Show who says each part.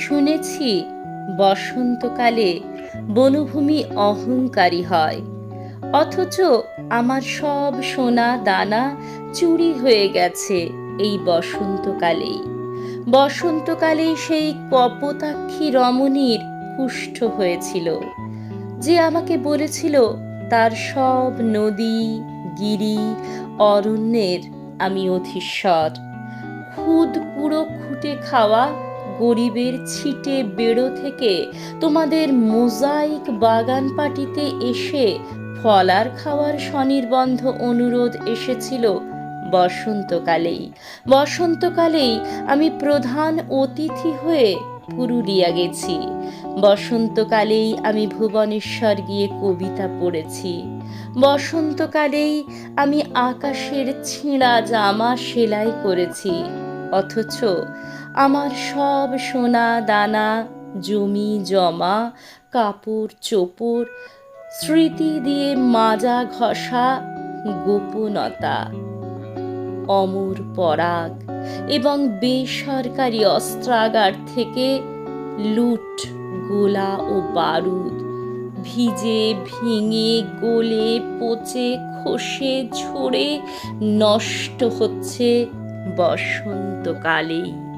Speaker 1: শুনেছি বসন্তকালে বনভূমি অহংকারী হয়, অথচ আমার সব সোনা দানা চুরি হয়ে গেছে এই বসন্তকালেই। বসন্তকালেই সেই কপোতাক্ষী রমণীর কুষ্ঠ হয়েছিল, যে আমাকে বলেছিল তার সব নদী, গিরি, অরণ্যের আমি অধীশ্বর। খুদ পুরো খুঁটে খাওয়া গরিবের ছিটে বেড়ো থেকে তোমাদের মোজাইক বাগান পাটিতে এসে ফলার খাওয়ার স্বনির্বন্ধ অনুরোধ এসেছিল। বসন্তকালেই বসন্তকালেই আমি প্রধান অতিথি হয়ে পুরুলিয়া গেছি। বসন্তকালেই আমি ভুবনেশ্বর গিয়ে কবিতা পড়েছি। বসন্তকালেই আমি আকাশের ছিঁড়া জামা সেলাই করেছি। অথচ আমার সব সোনা দানা, জমি জমা, কাপড় চোপড়, স্মৃতি দিয়ে মাজা ঘষা, গোপনতা, অমর পরাগ এবং বেসরকারি অস্ত্রাগার থেকে লুট, গোলা ও বারুদ ভিজে, ভেঙে, গলে, পচে, খসে, ঝরে নষ্ট হচ্ছে বসন্তকালেই।